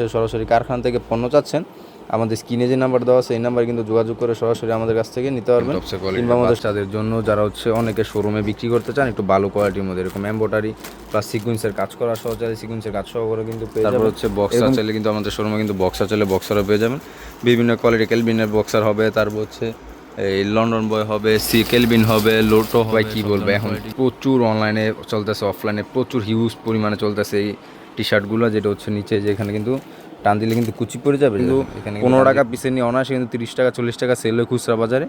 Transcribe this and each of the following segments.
হচ্ছে সরাসরি কারখানা থেকে পণ্য চাচ্ছেন। আমাদের স্ক্রিনে যে নাম্বার দেওয়া আছে এই নাম্বার কিন্তু যোগাযোগ করে সরাসরি আমাদের কাছ থেকে নিতে পারবেন। কিংবা আমাদের তাদের জন্য যারা হচ্ছে অনেকে শোরুমে বিক্রি করতে চান একটু ভালো কোয়ালিটির মধ্যে এরকম এম্বোটারি প্লাস সিকুয়েন্সের কাজ করা সহ চাইলে সিকুয়েন্সের কাজ সহ করে কিন্তু পেয়ে তারপর হচ্ছে বক্সার চাইলে কিন্তু আমাদের শোরুমে কিন্তু বক্সার চাইলে বক্সারও পেয়ে যাবেন। বিভিন্ন কোয়ালিটি কেলবিনের বক্সার হবে তারপর হচ্ছে এই লন্ডন বয় হবে সি কেলবিন হবে লোটো হবে কি বলবে এখন প্রচুর অনলাইনে চলতেছে অফলাইনে প্রচুর হিউজ পরিমাণে চলতেছে এই টি শার্টগুলো যেটা হচ্ছে নিচে যেখানে কিন্তু টান দিলে কিন্তু কুচি পড়ে যাবে। কিন্তু এখানে পনেরো টাকা পিসে নিয়ে অনায়াসে কিন্তু তিরিশ টাকা চল্লিশ টাকা সেল হয় খুচরা বাজারে।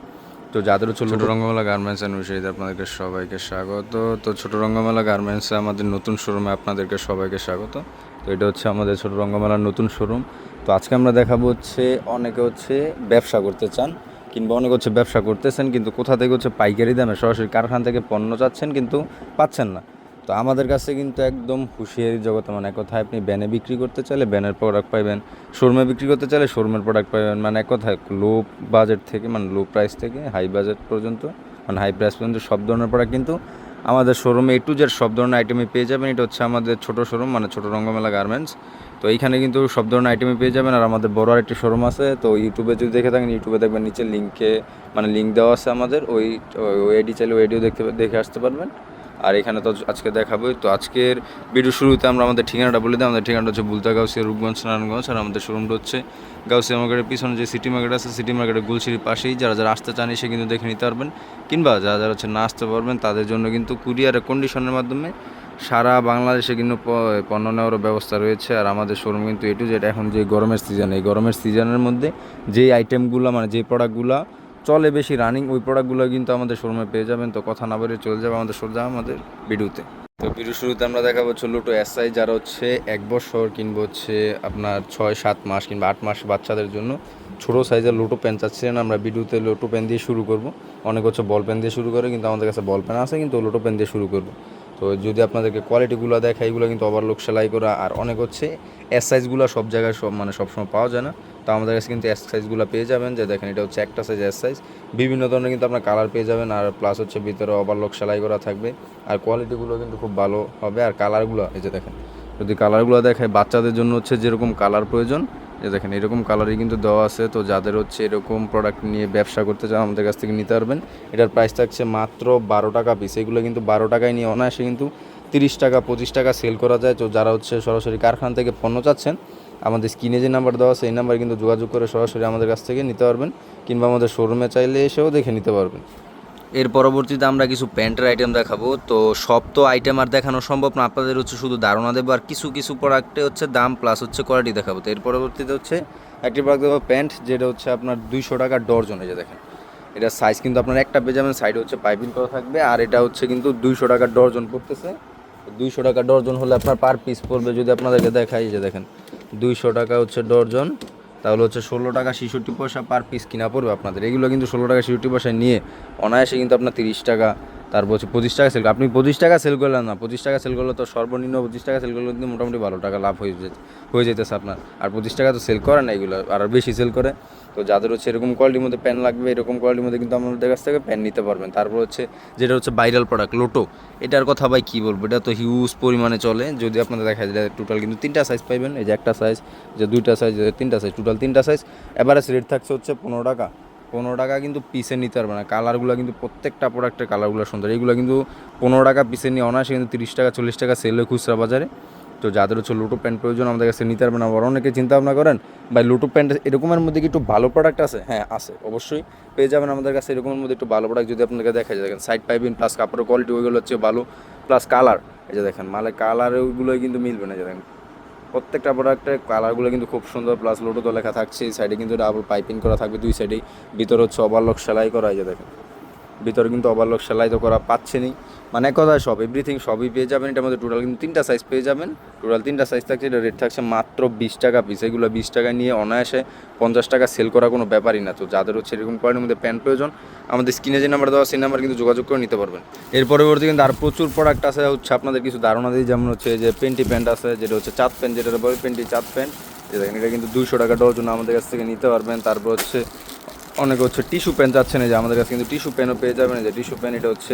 তো যাদের হচ্ছে ছোটো রঙ্গমেলা গার্মেন্টস অ্যান্ড আপনাদেরকে সবাইকে স্বাগত। তো ছোটো রঙ্গমেলা গার্মেন্টসে আমাদের নতুন শোরুমে আপনাদেরকে সবাইকে স্বাগত। তো এটা হচ্ছে আমাদের ছোটো রঙ্গমেলার নতুন শোরুম তো আজকে আমরা দেখাবো হচ্ছে অনেকে হচ্ছে ব্যবসা করতে চান। কিংবা অনেক হচ্ছে ব্যবসা করতেছেন, কিন্তু কোথা থেকে হচ্ছে পাইকারি দামে সরাসরি কারখানা থেকে পণ্য চাচ্ছেন কিন্তু পাচ্ছেন না। তো আমাদের কাছে কিন্তু একদম হুঁশিয়ারি জগতে মানে এক কথায় আপনি ব্যানে বিক্রি করতে চাইলে ব্যানের প্রোডাক্ট পাইবেন, শোরুমে বিক্রি করতে চাইলে শোরুমের প্রোডাক্ট পাইবেন মানে এক কথায় লো বাজেট থেকে মানে লো প্রাইস থেকে হাই বাজেট পর্যন্ত মানে হাই প্রাইস পর্যন্ত সব ধরনের প্রোডাক্ট কিন্তু আমাদের শোরুমে এ টু জেড সব ধরনের আইটেমই পেয়ে যাবেন। এটা হচ্ছে আমাদের ছোট শোরুম মানে ছোটো রঙ্গমেলা গার্মেন্টস তো এইখানে কিন্তু সব ধরনের আইটেমই পেয়ে যাবেন। আর আমাদের বড় আরেকটি শোরুম আছে, তো ইউটিউবে যদি দেখে থাকেন ইউটিউবে দেখবেন নিচে লিঙ্কে মানে লিঙ্ক দেওয়া আছে আমাদের। ওই ওই আইডি চাইলে ওই আইডিও দেখতে, দেখে আসতে পারবেন। আর এখানে তো আজকে দেখাবোই। তো আজকের ভিডিও শুরুতে আমরা আমাদের ঠিকানাটা বলে দিই। আমাদের ঠিকানাটা হচ্ছে বুলতা গাউসিয়া রূপগঞ্জ নারায়ণগঞ্জ। আর আমাদের শোরুমটা হচ্ছে গাউসিয়া মার্কেটের পিছনে যে সিটি মার্কেট আছে সিটি মার্কেটের গুলশিরির পাশেই। যারা যারা আসতে চান এসে কিন্তু দেখে নিতে পারবেন। কিংবা যারা যারা হচ্ছে না আসতে পারবেন, তাদের জন্য কিন্তু কুরিয়ারের কন্ডিশনের মাধ্যমে সারা বাংলাদেশে কিন্তু পণ্য নেওয়ারও ব্যবস্থা রয়েছে আর আমাদের শোরুম কিন্তু এটু যেটা এখন যে গরমের সিজন এই গরমের সিজনের মধ্যে যেই আইটেমগুলো মানে যে প্রোডাক্টগুলো চলে বেশি রানিং ওই প্রোডাক্টগুলো কিন্তু আমাদের শোরুমে পেয়ে যাবেন। তো কথা না বলে চলে যাবে আমাদের সোজা আমাদের ভিডিওতে। তো ভিডিও শুরুতে আমরা দেখাবো হচ্ছে লুটো এসআই যারা হচ্ছে এক বছর কিংবা হচ্ছে আপনার ছয়, সাত মাস কিংবা আট মাস বাচ্চাদের জন্য ছোটো সাইজের লোটো পেন চাচ্ছিলেন। আমরা ভিডিওতে লোটো পেন দিয়ে শুরু করব। অনেক হচ্ছে বল পেন দিয়ে শুরু করে, কিন্তু আমাদের কাছে বল পেন আছে, কিন্তু লোটো পেন দিয়ে শুরু করব। তো যদি আপনাদেরকে কোয়ালিটিগুলো দেখায় এগুলো কিন্তু ওভারলোক সেলাই করা আর অনেক হচ্ছে। এস সাইজগুলো সব জায়গায় সব মানে সবসময় পাওয়া যায় না। তো আমাদের কাছে কিন্তু এস সাইজগুলো পেয়ে যাবেন। যে দেখেন, এটা হচ্ছে একটা সাইজ এস সাইজ বিভিন্ন ধরনের কিন্তু আপনার কালার পেয়ে যাবেন আর প্লাস হচ্ছে ভিতরে ওভারলোক সেলাই করা থাকবে। আর কোয়ালিটিগুলো কিন্তু খুব ভালো হবে। আর কালারগুলো এই যে দেখেন, যদি কালারগুলো দেখায় বাচ্চাদের জন্য হচ্ছে যেরকম কালার প্রয়োজন যে দেখেন, এরকম কালারই কিন্তু দেওয়া আছে। তো যাদের হচ্ছে এরকম প্রোডাক্ট নিয়ে ব্যবসা করতে চান, আমাদের কাছ থেকে নিতে পারবেন। এটার প্রাইস থাকছে মাত্র বারো টাকা পিস এগুলো কিন্তু বারো টাকায় নিয়ে অনায়াসে কিন্তু তিরিশ টাকা, পঁচিশ টাকা সেল করা যায়। তো যারা হচ্ছে সরাসরি কারখানা থেকে পণ্য চাচ্ছেন, আমাদের স্ক্রিনে যে নাম্বার দেওয়া আছে, এই নাম্বার কিন্তু যোগাযোগ করে সরাসরি আমাদের কাছ থেকে নিতে পারবেন। কিংবা আমাদের শোরুমে চাইলে এসেও দেখে নিতে পারবেন। এর পরবর্তীতে আমরা কিছু প্যান্টের আইটেম দেখাবো। তো সব তো আইটেম আর দেখানো সম্ভব না, আপনাদের হচ্ছে শুধু ধারণা দেবো আর কিছু কিছু প্রোডাক্টে হচ্ছে দাম প্লাস হচ্ছে কোয়ালিটি দেখাবো। তো এর পরবর্তীতে হচ্ছে একটি প্রোডাক্ট দেবো প্যান্ট, যেটা হচ্ছে আপনার দুইশো টাকা ডর্জন যে দেখেন। এটা সাইজ কিন্তু আপনার একটা পেয়ে যাবেন সাইডে হচ্ছে পাইপিং করা থাকবে আর এটা হচ্ছে কিন্তু দুইশো টাকা ডর্জন পড়তেছে। দুইশো টাকা ডর্জন হলে আপনার পার পিস পড়বে যদি আপনাদেরকে দেখাই যে দেখেন, দুইশো টাকা হচ্ছে ডর্জন। তাহলে হচ্ছে ষোলো টাকা ছেষট্টি পয়সা পার পিস কিনা পড়বে আপনাদের। এগুলো কিন্তু ষোলো টাকা ছেষট্টি পয়সা নিয়ে অনায়াসে কিন্তু আপনার তিরিশ টাকা তারপর হচ্ছে পঁচিশ টাকা সেল আপনি পঁচিশ টাকা সেল করলেন না, পঁচিশ টাকা সেল করলে তো সর্বনিম্ন পঁচিশ টাকা সেল করলে কিন্তু মোটামুটি ভালো টাকা লাভ হয়ে হয়ে যেতেছে আপনার। আর পঁচিশ টাকা তো সেল করে না এগুলো, আর বেশি সেল করে। তো যাদের হচ্ছে এরকম কোয়ালিটির মধ্যে প্যান লাগবে, এরকম কোয়ালিটির মধ্যে কিন্তু আমাদের কাছ থেকে প্যান নিতে পারবেন। তারপর হচ্ছে যেটা হচ্ছে ভাইরাল প্রোডাক্ট লোটো এটার কথা ভাই কী বলব? এটা তো হিউজ পরিমাণে চলে। যদি আপনাদের দেখা যায় টোটাল কিন্তু তিনটা সাইজ পাইবেন। এই যে একটা সাইজ যে দুইটা সাইজ তিনটা সাইজ টোটাল তিনটা সাইজ এভারেজ রেট থাকছে হচ্ছে পনেরো টাকা। পনেরো টাকা কিন্তু পিসে নিতে পারবে না। কালারগুলো কিন্তু প্রত্যেকটা প্রোডাক্টের কালারগুলো সুন্দর। এইগুলো কিন্তু পনেরো টাকা পিসে নিয়ে অনায়াসে কিন্তু তিরিশ টাকা, চল্লিশ টাকা সেল খুচরা বাজারে। তো যাদের হচ্ছে লুটো প্যান্ট প্রয়োজন, আমাদের কাছে নিতে পারবেন। আবার অনেকে চিন্তা ভাবনা করেন বা লুটো প্যান্ট এরকমের মধ্যে কি একটু ভালো প্রোডাক্ট আছে? হ্যাঁ আছে, অবশ্যই। পেয়ে যাবেন আমাদের কাছে এরকমের মধ্যে একটু ভালো প্রোডাক্ট যদি আপনাকে দেখা যায়, দেখেন সাইড পাইপিং প্লাস কাপড়ের কোয়ালিটি ওইগুলো হচ্ছে ভালো প্লাস কালার এই যে দেখেন, মালে কালার ওইগুলোই কিন্তু মিলবে না যে দেখেন। প্রত্যেকটা প্রোডাক্টের কালারগুলো কিন্তু খুব সুন্দর প্লাস লোটো তো লেখা থাকছে সাইডে কিন্তু ডাবল পাইপিং করা থাকবে দুই সাইডেই ভিতরে হচ্ছে ওভারলক সেলাই করা, এই যে দেখেন। ভিতরে কিন্তু ওভারলক সেলাই তো করা পাচ্ছেনই মানে এক কথায় সব এভরিথিং সবই পেয়ে যাবেন। এটার মধ্যে টোটাল কিন্তু তিনটা সাইজ পেয়ে যাবেন। টোটাল তিনটা সাইজ থাকছে এটা রেট থাকছে মাত্র বিশ টাকা পিস এগুলো বিশ টাকা নিয়ে অনায়াসে পঞ্চাশ টাকা সেল করা কোনো ব্যাপারই না। তো যাদের হচ্ছে এরকম কোয়ালিটির মধ্যে প্যান্ট প্রয়োজন, আমাদের স্ক্রিনে যে নাম্বার দেওয়া, সেই নাম্বার কিন্তু যোগাযোগ করে নিতে পারবেন। এর পরবর্তী কিন্তু আর প্রচুর প্রোডাক্ট আছে, হচ্ছে আপনাদের কিছু ধারণা দিই, যেমন হচ্ছে যে পেন্টি প্যান্ট আছে, যেটা হচ্ছে চাঁদ প্যান্ট যেটা বলে পেন্টি চাঁদ প্যান্ট দেখেন, এটা কিন্তু দুইশো টাকা ডজন আমাদের কাছ থেকে নিতে পারবেন। তারপর হচ্ছে অনেকে হচ্ছে টিস্যু পেন চাচ্ছেন, এই যে আমাদের কাছে কিন্তু টিস্যু পেনও পেয়ে যাবেন যে টিস্যু পেন, এটা হচ্ছে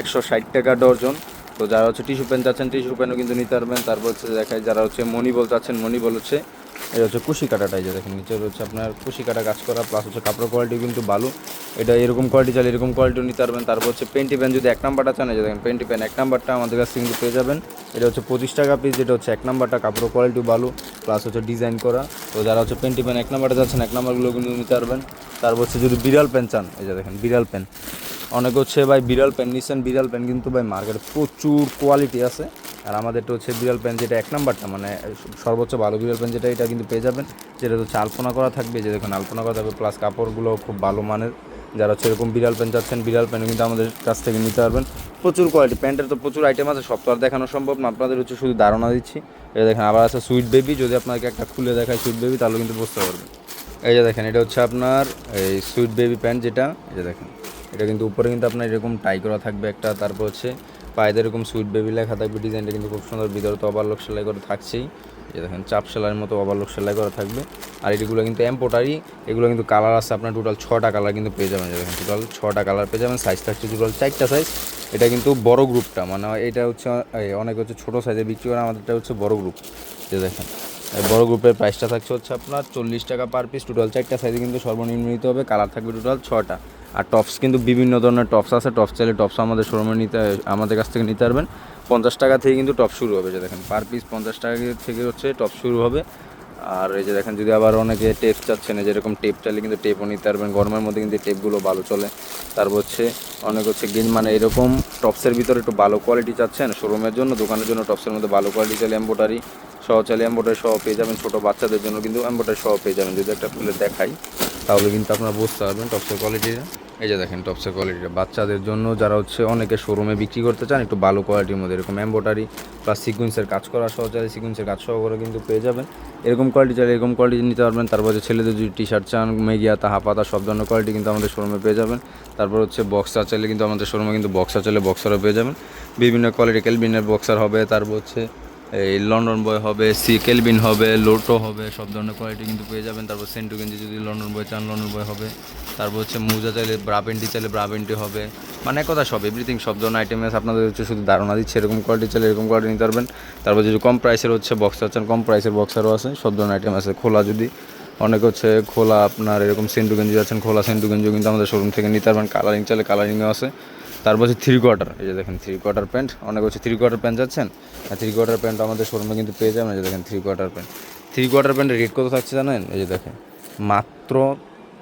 একশো ষাট টাকা ডজন। তো যারা হচ্ছে টিস্যু পেন চাচ্ছেন, টিস্যু পেনও কিন্তু নিতে পারবেন। তারপর হচ্ছে দেখায় যারা হচ্ছে মনি বল চাচ্ছেন মনি বল হচ্ছে এটা হচ্ছে কুশি কাটাটা, এই যে দেখেন নিচে হচ্ছে আপনার কুশি কাটা কাজ করা প্লাস হচ্ছে কাপড় কোয়ালিটি কিন্তু ভালো। এটা এরকম কোয়ালিটি চাইলে এরকম কোয়ালিটিও নিতে পারবেন। তারপর হচ্ছে পেন্টি প্যান যদি এক নাম্বারটা চান যে দেখেন, পেন্টি প্যান এক নাম্বারটা আমাদের কাছে কিন্তু পেয়ে যাবেন। এটা হচ্ছে পঁচিশ টাকা পিস যেটা হচ্ছে এক নাম্বারটা কাপড় কোয়ালিটি ভালো প্লাস হচ্ছে ডিজাইন করা। তো যারা হচ্ছে পেন্টি প্যান এক নাম্বারটা যাচ্ছেন এক নাম্বারগুলো কিন্তু নিতে পারবেন। তারপর হচ্ছে যদি বিড়াল প্যান চান। এই যে দেখেন, বিড়াল প্যান অনেক হচ্ছে, ভাই, বিড়াল প্যান নিচ্ছেন বিড়াল প্যান কিন্তু ভাই মার্কেটে প্রচুর কোয়ালিটি আছে। আর আমাদের আমাদেরটা হচ্ছে বিড়াল প্যান যেটা এক নাম্বারটা মানে সর্বোচ্চ ভালো বিড়াল প্যান যেটা, এটা কিন্তু পেয়ে যাবেন। যেটা হচ্ছে আলপনা করা থাকবে যে দেখুন, আলপনা করা থাকবে প্লাস কাপড়গুলো খুব ভালো মানের। যারা হচ্ছে এরকম বিড়াল প্যান্ট চাচ্ছেন, বিড়াল প্যান্ট কিন্তু আমাদের কাছ থেকে নিতে পারবেন। প্রচুর কোয়ালিটি প্যান্টের তো প্রচুর আইটেম আছে, সব তো আর দেখানো সম্ভব না। আপনাদের হচ্ছে শুধু ধারণা দিচ্ছি। এটা দেখেন, আবার আছে সুইট বেবি যদি আপনাকে একটা খুলে দেখায় সুইট বেবি তাহলে কিন্তু বুঝতে পারবেন। এই যে দেখেন, এটা হচ্ছে আপনার এই সুইট বেবি প্যান্ট যেটা, এই যে দেখেন। এটা কিন্তু উপরে কিন্তু আপনার এরকম টাই করা থাকবে একটা, তারপর হচ্ছে পায়েতে এরকম সুইট বেবি লেখা থাকবে, ডিজাইনটা কিন্তু খুব সুন্দর, ভিতরে তো ওভারলোক সেলাই করে থাকছেই। এই দেখেন, চাপ সেলাইয়ের মতো ওভারলোক সেলাই করা থাকবে। আর এগুলো কিন্তু এম্পোটারি এগুলো কিন্তু কালার আছে আপনার টোটাল ছটা কালার কিন্তু পেয়ে যাবেন দেখেন টোটাল ছটা কালার পেয়ে যাবেন সাইজ থাকছে টোটাল চারটা সাইজ এটা কিন্তু বড় গ্রুপটা মানে এটা হচ্ছে অনেক হচ্ছে ছোটো সাইজে বিক্রি করে, আমাদেরটা হচ্ছে বড় গ্রুপ যে দেখেন। বড় গ্রুপের প্রাইসটা থাকছে হচ্ছে আপনার চল্লিশ টাকা পার পিস টোটাল চারটা সাইজে কিন্তু সর্বনিম্ন নিতে হবে। কালার থাকবে টোটাল ছটা। আর টপস কিন্তু বিভিন্ন ধরনের টপস আছে। টপস চাইলে টপস আমাদের শোরুমে নিতে, আমাদের কাছ থেকে নিতে পারবেন। পঞ্চাশ টাকা থেকে কিন্তু টপ শুরু হবে, যে দেখেন। পার পিস পঞ্চাশ টাকা থেকে হচ্ছে টপ শুরু হবে। আর এই যে দেখেন, যদি আবার অনেকে টেপ চাচ্ছেন যেরকম টেপ চাইলে কিন্তু টেপও নিতে পারবেন। গরমের মধ্যে কিন্তু টেপগুলো ভালো চলে। তারপর হচ্ছে অনেক হচ্ছে গেঞ্জ মানে এরকম টপসের ভিতরে একটু ভালো কোয়ালিটি চাচ্ছেন শোরুমের জন্য, দোকানের জন্য টপসের মধ্যে ভালো কোয়ালিটি চাইলে এম্বোটারি সহ চাইলে সহ পেয়ে যাবেন ছোটো বাচ্চাদের জন্য, কিন্তু এম্বোটারি সহ পেয়ে যাবেন। যদি একটা খুলে দেখাই, তাহলে কিন্তু আপনারা বুঝতে পারবেন টপসের কোয়ালিটিটা এই যে দেখেন টপসের কোয়ালিটিটা বাচ্চাদের জন্য যারা হচ্ছে অনেকে শোরুমে বিক্রি করতে চান, একটু ভালো কোয়ালিটির মধ্যে, এরকম এম্বোটারি প্লাস সিকুয়েন্সের কাজ করা সহ সিকুয়েন্সের কাজ সহ করে কিন্তু পেয়ে যাবেন। এরকম কোয়ালিটি চাইলে এরকম কোয়ালিটি নিতে পারবেন। তারপর হচ্ছে ছেলেদের যদি টি শার্ট চান মেগিয়াতা হাফাতা সব ধরনের কোয়ালিটি কিন্তু আমাদের শোরুমে পেয়ে যাবেন। তারপর হচ্ছে বক্সার চাইলে কিন্তু আমাদের শোরুমে কিন্তু বক্সার চাইলে বক্সারও পেয়ে যাবেন। বিভিন্ন কোয়ালিটি কেলবিনের বক্সার হবে, তারপর হচ্ছে এই লন্ডন বয় হবে সি কেলবিন হবে লোটো হবে, সব ধরনের কোয়ালিটি কিন্তু পেয়ে যাবেন। তারপর সেন্টু গেঞ্জি যদি লন্ডন বয় চান লন্ডন বয় হবে। তারপর হচ্ছে মুজা চাইলে ব্রা প্যান্টি চাইলে ব্রা প্যান্টি হবে। মানে কথা সব এভরিথিং সব ধরনের আইটেম আছে। আপনাদের হচ্ছে শুধু ধারণা দিচ্ছে, এরকম কোয়ালিটি চাইলে এরকম কোয়ালিটি নিতে পারবেন। তারপর যদি কম প্রাইসের হচ্ছে বক্সার চান, কম প্রাইসের বক্সারও আছে, সব ধরনের আইটেম আছে। খোলা যদি, অনেক হচ্ছে খোলা আপনার এরকম সেন্টু গেঞ্জি আছেন খোলা সেন্টু গেঞ্জিও কিন্তু আমাদের শোরুম থেকে নিতে পারবেন। কালারিং চাইলে কালারিংও আছে। তারপর হচ্ছে থ্রি কোয়ার্টার এই যে দেখেন থ্রি কোয়ার্টার প্যান্ট অনেক হচ্ছে থ্রি কোয়ার্টার প্যান্ট যাচ্ছেন? আর থ্রি কোয়ার্টার প্যান্ট আমাদের শোরুমে কিন্তু পেয়ে যাবেন, এই যে দেখেন three quarter pant three quarter প্যান্টের রেট কত থাকছে জানেন? এই যে দেখেন, মাত্র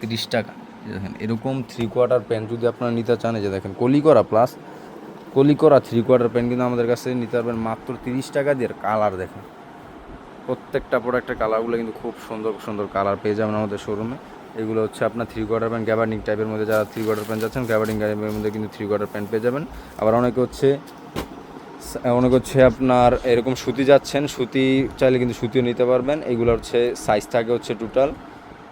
তিরিশ টাকা। এই যে দেখেন, এরকম থ্রি কোয়ার্টার প্যান্ট যদি আপনারা নিতে চান, এই যে দেখেন কলি করা প্লাস কলি করা থ্রি কোয়ার্টার প্যান্ট কিন্তু আমাদের কাছে নিতে পারবেন মাত্র তিরিশ টাকা দিয়ে। কালার দেখেন, প্রত্যেকটা প্রোডাক্টের কালারগুলো কিন্তু খুব সুন্দর সুন্দর কালার পেয়ে যাবেন আমাদের শোরুমে এগুলো হচ্ছে আপনার থ্রি কোয়ার্টার প্যান্ট গ্যাবার্ডিং টাইপের মধ্যে যারা থ্রি কোয়ার্টার প্যান্ট যাচ্ছেন গ্যাবার্ডিং টাইপের মধ্যে কিন্তু থ্রি কোয়ার্টার প্যান্ট পেয়ে যাবেন। আবার অনেকে হচ্ছে, অনেক হচ্ছে আপনার এরকম সুতি যাচ্ছেন, সুতি চাইলে কিন্তু সুতিও নিতে পারবেন। এগুলো হচ্ছে সাইজ থাকে হচ্ছে টোটাল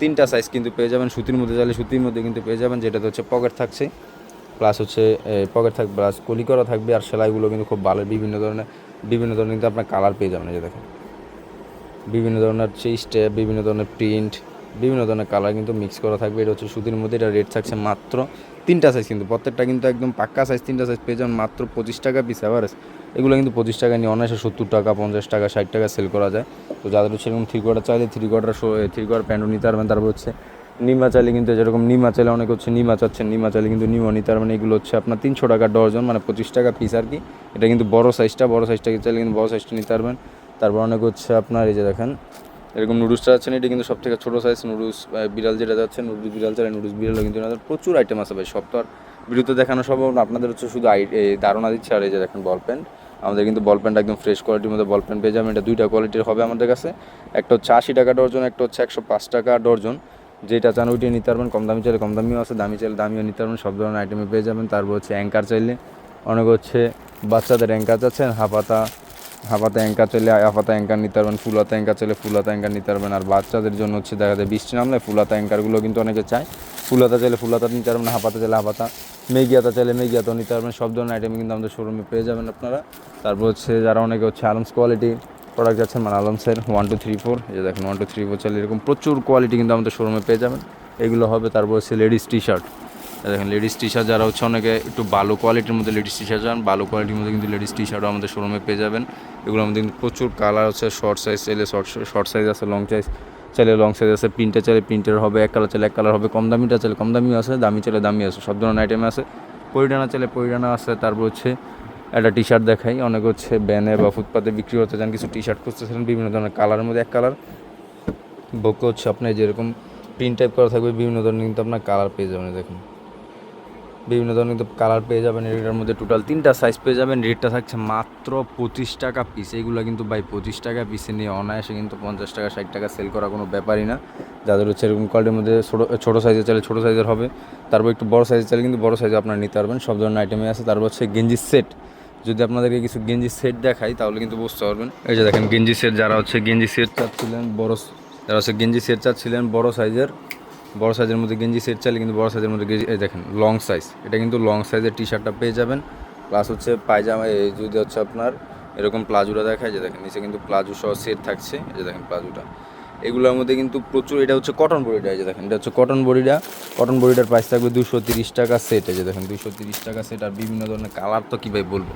তিনটা সাইজ কিন্তু পেয়ে যাবেন, সুতির মধ্যে চাইলে সুতির মধ্যে কিন্তু পেয়ে যাবেন, যেটাতে হচ্ছে পকেট থাকছে। প্লাস হচ্ছে পকেট থাকবে প্লাস কলি করা থাকবে, আর সেলাইগুলো কিন্তু খুব ভালো, বিভিন্ন ধরনের বিভিন্ন ধরনের কিন্তু আপনার কালার পেয়ে যাবেন যে দেখেন। বিভিন্ন ধরনের হচ্ছে স্টেপ বিভিন্ন ধরনের প্রিন্ট বিভিন্ন ধরনের কালার কিন্তু মিক্স করা থাকবে। এটা হচ্ছে সুতির মধ্যে, এটা রেট থাকছে মাত্র তিনটা সাইজ কিন্তু। প্রত্যেকটা কিন্তু একদম পাক্কা সাইজ তিনটা সাইজ পেয়ে যাবেন মাত্র পঁচিশ টাকা পিস অ্যাভারেজ এগুলো কিন্তু পঁচিশ টাকা নিয়ে অনায়াসে সত্তর টাকা, পঞ্চাশ টাকা, ষাট টাকা সেল করা যায়। তো যাদের হচ্ছে এরকম থ্রি কোয়ার্টার চাইলে থ্রি কোয়ার্টার থ্রি কোয়ার্টার প্যান্টও নিতে পারবেন। তারপর হচ্ছে নিমা চাইলে কিন্তু যেরকম নিমা চাইলে অনেক হচ্ছে নিমা চাচ্ছেন, নিমা চাইলে কিন্তু নিমা নিতে পারবেন। এগুলো হচ্ছে আপনার তিনশো টাকা ডজন মানে পঁচিশ টাকা পিস আর কি। এটা কিন্তু বড় সাইজটা বড় সাইজটা চাইলে কিন্তু বড় সাইজটা নিতে পারবেন। তারপর অনেক হচ্ছে আপনার এই যে দেখেন এরকম নুডলসটা যাচ্ছেন এটা কিন্তু সব থেকে ছোটো সাইজ নুডলস বিড়াল যেটা যাচ্ছে, নুডলস বিড়াল চাইলে নুডলস বিড়ালও কিন্তু প্রচুর আইটেম আছে ভাই, সব তো আর ভিডিওতে দেখানো সম্ভব না। আপনাদের হচ্ছে শুধু আই ধারণা দিচ্ছে আর এই যে দেখেন বল প্যান্ট আমাদের কিন্তু বল প্যান্ট একদম ফ্রেশ কোয়ালিটির মধ্যে বল প্যান্ট পেয়ে যাবেন, এটা দুইটা কোয়ালিটির হবে আমাদের কাছে। একটা হচ্ছে আশি টাকা ডর্জন, একটা হচ্ছে একশো পাঁচ টাকা ডর্জন। যেটা চান ওইটাই নিতে পারবেন, কম দামি চাইলে কম দামিও আছে, দামি চাইলে দামিও নিতে পারবেন, সব ধরনের আইটেমে পেয়ে যাবেন। তারপর হচ্ছে অ্যাঙ্কার চাইলে, অনেক হচ্ছে বাচ্চাদের অ্যাঙ্কার চাচ্ছেন হাফাতা হাফাতে অ্যাঙ্কার চলে হাফাতে অ্যাঙ্কার নিতে পারবেন ফুলাতে অ্যাঙ্কার চাইলে ফুলাতে অ্যাঙ্কার নিতে পারবেন। আর বাচ্চাদের জন্য হচ্ছে দেখা যায় বৃষ্টি নামলে ফুলাতা অ্যাঙ্কারগুলো কিন্তু অনেকে চায়। ফুলাতা চাইলে ফুলাতা নিতে পারবেন, হাফাতে চাইলে হাফাতা। মেগিয়াতা চাইলে মেগিয়াতাও নিতে পারবেন। সব ধরনের আইটেম কিন্তু আমাদের শোরুমে পেয়ে যাবেন আপনারা। তারপর হচ্ছে যারা অনেকে হচ্ছে আলমস কোয়ালিটি প্রোডাক্ট যাচ্ছেন মানে আলমসের ওয়ান টু থ্রি ফোর এই দেখেন ওয়ান টু থ্রি ফোর চাইলে এরকম প্রচুর কোয়ালিটি কিন্তু আমাদের শোরুমে পেয়ে যাবেন। এগুলো হবে তারপর হচ্ছে লেডিস টি শার্ট দেখেন লেডিস টি শার্ট যারা হচ্ছে অনেকে একটু ভালো কোয়ালিটির মধ্যে লেডিস টি শার্ট চান ভালো কোয়ালিটির মধ্যে কিন্তু লেডিস টি শার্টও আমাদের শোরুমে পেয়ে যাবেন। এগুলোর মধ্যে কিন্তু প্রচুর কালার আছে শর্ট সাইজ চাইলে শর্ট শর্ট সাইজ আছে লং সাইজ চাইলে লং সাইজ আছে প্রিন্টে চাইলে প্রিন্টের হবে, এক কালার চাইলে এক কালার হবে, কম দামিটা চাইলে কম দামিও আছে, দামি চাইলে দামি আছে, সব ধরনের আইটেম আছে। পরিডানা চাইলে পরিডানা আছে, তারপর হচ্ছে একটা টি শার্ট দেখাই, অনেক হচ্ছে ব্যানে বা ফুটপাতে বিক্রি করতে চান, কিছু টি শার্ট খুঁজতেছিলেন, বিভিন্ন ধরনের কালারের মধ্যে এক কালার বকে হচ্ছে আপনার যেরকম প্রিন্ট টাইপ করা থাকবে, বিভিন্ন ধরনের কিন্তু আপনার কালার পেয়ে যাবেন, দেখুন। বিভিন্ন ধরনের কালার পেয়ে যাবেন, এটার মধ্যে টোটাল তিনটা সাইজ পেয়ে যাবেন রেটটা থাকছে মাত্র পঁচিশ টাকা পিস এইগুলো কিন্তু ভাই পঁচিশ টাকা পিসে নিয়ে অনায়াসে কিন্তু পঞ্চাশ টাকা, ষাট টাকা সেল করা কোনো ব্যাপারই না। যাদের হচ্ছে এরকম কোয়ালিটির মধ্যে ছোটো ছোটো সাইজের চাইলে ছোটো সাইজের হবে, তারপর একটু বড় সাইজের চাইলে কিন্তু বড় সাইজে আপনারা নিতে পারবেন, সব ধরনের আইটেমে আছে। তারপর হচ্ছে গেঞ্জি সেট যদি আপনাদেরকে কিছু গেঞ্জি সেট দেখাই, তাহলে কিন্তু বুঝতে পারবেন। এই যে দেখেন গেঞ্জি সেট যারা হচ্ছে গেঞ্জি সেট চাচ্ছিলেন, বড়, যারা হচ্ছে গেঞ্জি সেট চাচ্ছিলেন, বড় সাইজের বড় সাইজের মধ্যে গেঞ্জি সেট চাইলে কিন্তু বড় সাইজের মধ্যে গেঞ্জি- দেখেন লং সাইজ এটা কিন্তু লং সাইজের টি শার্টটা পেয়ে যাবেন। প্লাস হচ্ছে পায়জামা, এই যদি হচ্ছে আপনার এরকম প্লাজোটা দেখায়, যে দেখেন, নিচে কিন্তু প্লাজো সহ সেট থাকছে। এই যে দেখেন প্লাজোটা। এগুলোর মধ্যে কিন্তু প্রচুর, এটা হচ্ছে কটন বডিটা এই যে দেখেন, এটা হচ্ছে কটন বডিটা কটন বডিটার প্রাইস থাকবে দুশো তিরিশ টাকা সেট এই যে দেখেন দুশো তিরিশ টাকা সেট আর বিভিন্ন ধরনের কালার তো কীভাবে বলব?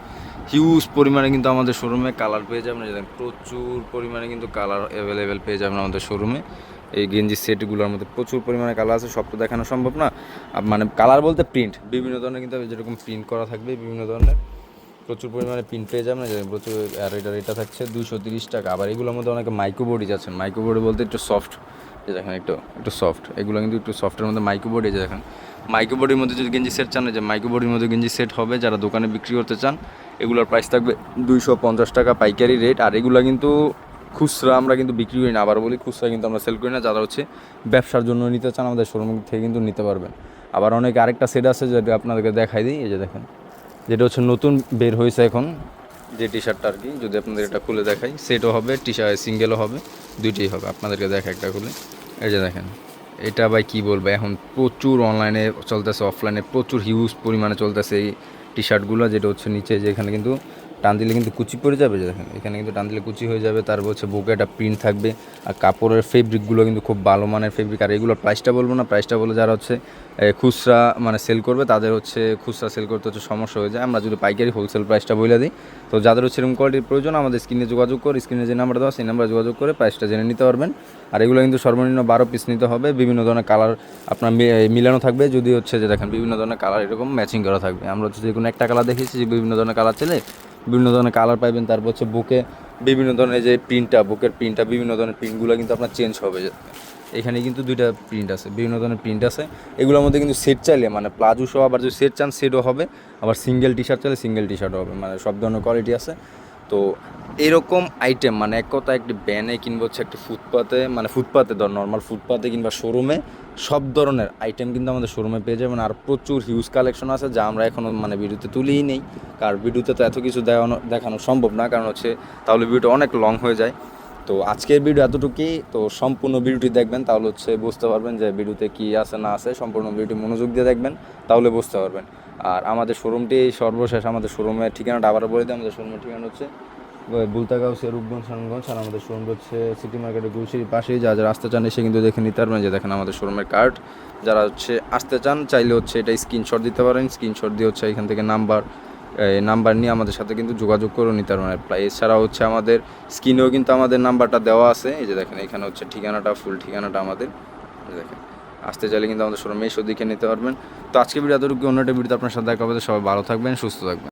হিউজ পরিমাণে কিন্তু আমাদের শোরুমে কালার পেয়ে যাবেন। দেখেন, প্রচুর পরিমাণে কিন্তু কালার অ্যাভেলেবেল পেয়ে যাবেন আমাদের শোরুমে এই গেঞ্জি সেটগুলোর মধ্যে প্রচুর পরিমাণে কালার আছে, সব তো দেখানো সম্ভব না। মানে কালার বলতে প্রিন্ট বিভিন্ন ধরনের কিন্তু যেরকম প্রিন্ট করা থাকবে, বিভিন্ন ধরনের। প্রচুর পরিমাণে প্রিন্ট পেয়ে যাবেন প্রচুর আর এটা থাকছে দুশো তিরিশ টাকা। আবার এগুলোর মধ্যে অনেকে মাইক্রো মাইক্রোবোর্ডই যাচ্ছেন মাইক্রোবোর্ড বলতে একটু সফট দেখেন একটু একটু সফট এগুলো কিন্তু একটু সফটের মধ্যে মাইক্রোবোর্ড এই যে দেখেন। মাইক্রোবোর্ডের মধ্যে যদি গেঞ্জি সেট চান যে মাইক্রোবোর্ডের মধ্যে গেঞ্জি সেট হবে, যারা দোকানে বিক্রি করতে চান, এগুলোর প্রাইস থাকবে দুইশো পঞ্চাশ টাকা পাইকারি রেট আর এগুলো কিন্তু খুচরা আমরা কিন্তু বিক্রি করি না আবার বলি, খুচরা কিন্তু আমরা সেল করি না, যারা হচ্ছে ব্যবসার জন্য নিতে চান আমাদের শোরুম থেকে কিন্তু নিতে পারবেন। আবার অনেক আরেকটা সেট আছে যেটা আপনাদেরকে দেখাই দিই, এই যে দেখেন, যেটা হচ্ছে নতুন বের হয়েছে এখন, যে টি শার্টটা আর কি যদি আপনাদের এটা খুলে দেখাই সেটও হবে টি শার্ট সিঙ্গেলও হবে, দুইটাই হবে, আপনাদেরকে দেখা একটা খুলে। এই যে দেখেন, এটা ভাই কী বলব, এখন প্রচুর অনলাইনে চলতেছে অফলাইনে প্রচুর হিউজ পরিমাণে চলতেছে এই টি শার্টগুলো যেটা হচ্ছে নিচে যে এখানে কিন্তু টান দিলে কিন্তু কুচি পড়ে যাবে যে দেখেন, এখানে কিন্তু টান দিলে কুচি হয়ে যাবে। তারপর হচ্ছে বুকে একটা প্রিন্ট থাকবে। আর কাপড়ের ফেব্রিকগুলো কিন্তু খুব ভালো মানের ফেব্রিক আর এগুলোর প্রাইসটা বলব না প্রাইসটা বলে যারা হচ্ছে খুচরা মানে সেল করবে, তাদের হচ্ছে খুচরা সেল করতে হচ্ছে সমস্যা হয়ে যায়। আমরা যদি পাইকারি হোলসেল প্রাইসটা বলে দিই, তো যাদের হচ্ছে এরকম কোয়ালিটির প্রয়োজন, আমাদের স্ক্রিনে যোগাযোগ করে। স্ক্রিনে যে নাম্বার দেওয়া সেই নাম্বারে যোগাযোগ করে প্রাইসটা জেনে নিতে পারবেন। আর এগুলো কিন্তু সর্বনিম্ন বারো পিস নিতে হবে। বিভিন্ন ধরনের কালার আপনার মিলানো থাকবে। যদি হচ্ছে যে দেখেন, বিভিন্ন ধরনের কালার এরকম ম্যাচিং করা থাকবে। আমরা হচ্ছে যে কোনো একটা কালার দেখেছি যে বিভিন্ন ধরনের কালার ছেলে বিভিন্ন ধরনের কালার পাইবেন, তারপর হচ্ছে বুকে বিভিন্ন ধরনের যে প্রিন্টটা বুকের প্রিন্টটা বিভিন্ন ধরনের প্রিন্টগুলো কিন্তু আপনার চেঞ্জ হবে। এখানে কিন্তু দুইটা প্রিন্ট আছে, বিভিন্ন ধরনের প্রিন্ট আছে। এগুলোর মধ্যে কিন্তু সেট চাইলে মানে প্লাজো সহ আবার যদি সেট চান সেটও হবে। আবার সিঙ্গেল টি শার্ট চাইলে সিঙ্গেল টি শার্টও হবে মানে সব ধরনের কোয়ালিটি আছে। তো এরকম আইটেম মানে এক কথা একটি ব্যানে কিংবা হচ্ছে একটি ফুটপাতে মানে ফুটপাতে ধর নর্মাল ফুটপাতে কিংবা শোরুমে সব ধরনের আইটেম কিন্তু আমাদের শোরুমে পেয়ে যাবেন। আর প্রচুর হিউজ কালেকশন আছে যা আমরা এখনও মানে ভিডিওতে তুলিই নেই। কারণ ভিডিওতে তো এত কিছু দেখানো দেখানো সম্ভব না। কারণ হচ্ছে তাহলে ভিডিওটা অনেক লং হয়ে যায়। তো আজকের ভিডিও এতটুকুই। তো সম্পূর্ণ ভিডিওটি দেখবেন, তাহলে হচ্ছে বুঝতে পারবেন যে ভিডিওতে কি আছে না আছে। সম্পূর্ণ ভিডিওটি মনোযোগ দিয়ে দেখবেন, তাহলে বুঝতে পারবেন। আর আমাদের শোরুমটি সর্বশেষ, আমাদের শোরুমের ঠিকানাটা আবার বলে দিই, আমাদের শোরুমের ঠিকানা হচ্ছে বুলতাগাঁও সে রূপগঞ্জ সানগঞ্জ, আর আমাদের শোরুম হচ্ছে সিটি মার্কেটের গুলশির পাশেই। যা যারা আসতে চান এসে কিন্তু দেখে নিতে পারবেন যে দেখেন আমাদের শোরুমের কার্ড। যারা হচ্ছে আসতে চান, চাইলে হচ্ছে এটা স্ক্রিনশট দিতে পারেন। স্ক্রিনশট দিয়ে হচ্ছে এখান থেকে নাম্বার, এই নাম্বার নিয়ে আমাদের সাথে কিন্তু যোগাযোগ করে নিতে পারবেন। এছাড়া হচ্ছে আমাদের স্ক্রিনেও কিন্তু আমাদের নাম্বারটা দেওয়া আছে। এই যে দেখেন, এখানে হচ্ছে ঠিকানাটা ফুল ঠিকানাটা আমাদের। দেখেন। আসতে চাইলে কিন্তু আমাদের শোরুমে মেয়ে দেখে নিতে পারবেন। তো আজকে ভিডিও এতটুকু অন্য একটা ভিডিওতে আপনার সাথে দেখা হবে। সবাই ভালো থাকবেন, সুস্থ থাকবেন।